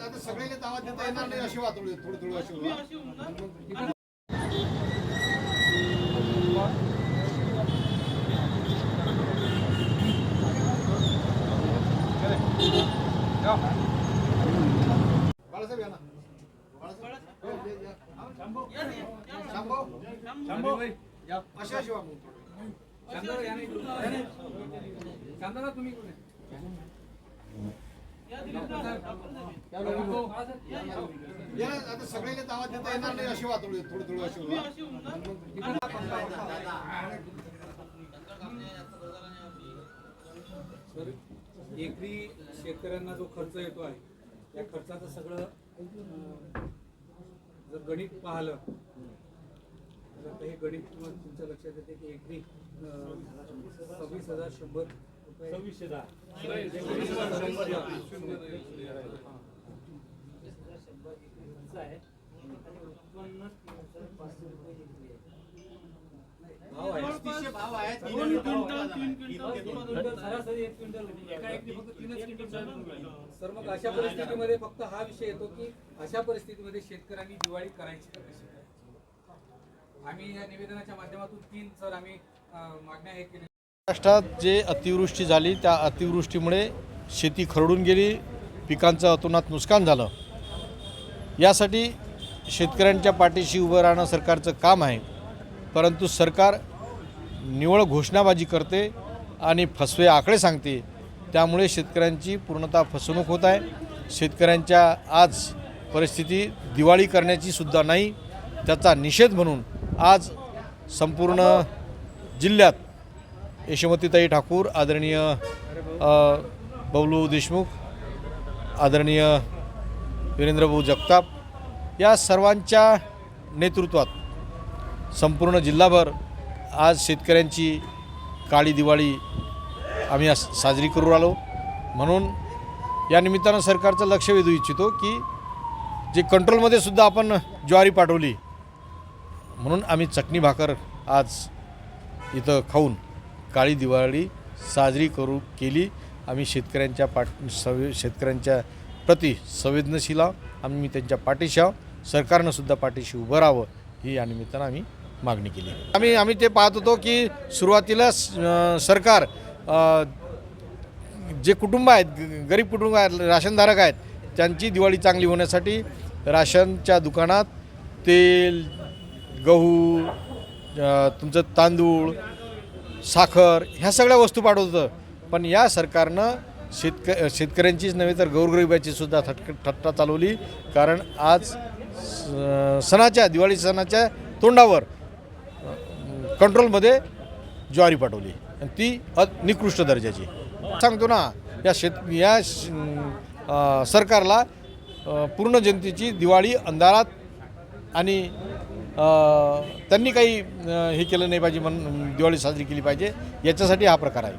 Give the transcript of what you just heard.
आता सगळ्याला दावा देता येणार नाही अशी वातोळी थोडी थोडी अशी. बाळासाहेब या ना. या. आता सगळ्याला दावा देता येणार नाही अशी वातोळी थोडी थोडी अशी. एकरी शेतकऱ्यांना जो खर्च येतो आहे त्या खर्चाचं सगळं जर गणित पाहिलं तर आता हे गणित तुम्हाला तुमच्या लक्षात येते की एकरी सव्वीस हजार शंभर रुपये. सव्वीसशे भाव आहे सरासरी एक क्विंटल एका एकरी फक्त तीनच क्विंटल सर मग अशा परिस्थितीमध्ये फक्त हा विषय येतो की अशा परिस्थितीमध्ये शेतकऱ्यांनी दिवाळी करायची का कशी करायची? आम्ही या निवेदनाच्या माध्यमातून तीन सर आम्ही अं, मागण्या हे केल्या. महाराष्ट्रात जे अतिवृष्टी झाली त्या अतिवृष्टीमुळे शेती खरडून गेली पिकांचं अतोनात नुकसान झालं. यासाठी शेतकऱ्यांच्या पाठीशी उभं राहणं सरकारचं काम आहे. परंतु सरकार निवळ घोषणाबाजी करते आणि फसवे आकडे सांगते. त्यामुळे शेतकऱ्यांची पूर्णतः फसवणूक होत आहे. शेतकऱ्यांच्या आज परिस्थिती दिवाळी करण्याची सुद्धा नाही त्याचा निषेध म्हणून आज संपूर्ण जिल्ह्यात यशोमतीताई ठाकूर आदरणीय बबलू देशमुख आदरणीय वीरेंद्रभाऊ जगताप या सर्वांच्या नेतृत्वात संपूर्ण जिल्हाभर आज शेतकऱ्यांची काळी दिवाळी आम्ही आज साजरी करू आलो म्हणून या निमित्तानं सरकारचं लक्ष वेधू इच्छितो की जे कंट्रोलमध्ये सुद्धा आपण ज्वारी पाठवली म्हणून आम्ही चटणी भाकर आज इथं खाऊन काळी दिवाळी साजरी करू केली. आम्ही शेतकऱ्यांच्या पाठ सवे शेतकऱ्यांच्या प्रति संवेदनशील आम्ही त्यांच्या पाठीशी आहोत. सरकारनं सुद्धा पाठीशी उभं राहावं ही या निमित्तानं आम्ही मागणी केली. आम्ही आम्ही ते पाहत होतो की सुरुवातीला स- सरकार जे कुटुंब आहेत ग- गरीब कुटुंब आहेत राशनधारक आहेत त्यांची दिवाळी चांगली होण्यासाठी राशनच्या दुकानात तेल गहू तुमचं तांदूळ साखर ह्या सगळ्या वस्तू पाठवत होतं. पण या सरकारनं शेतक शेतकऱ्यांचीच नव्हे तर गौरगरिबाची सुद्धा थटक थट्टा चालवली. कारण आज स- सणाच्या दिवाळी सणाच्या तोंडावर कंट्रोलमध्ये ज्वारी पाठवली. आणि ती अ निकृष्ट दर्जाची. सांगतो ना या शेत या श- सरकारला पूर्ण जनतेची दिवाळी अंधारात आणि त्यांनी काही हे केलं नाही पाहिजे म्हणून दिवाळी साजरी केली पाहिजे याच्यासाठी हा प्रकार आहे.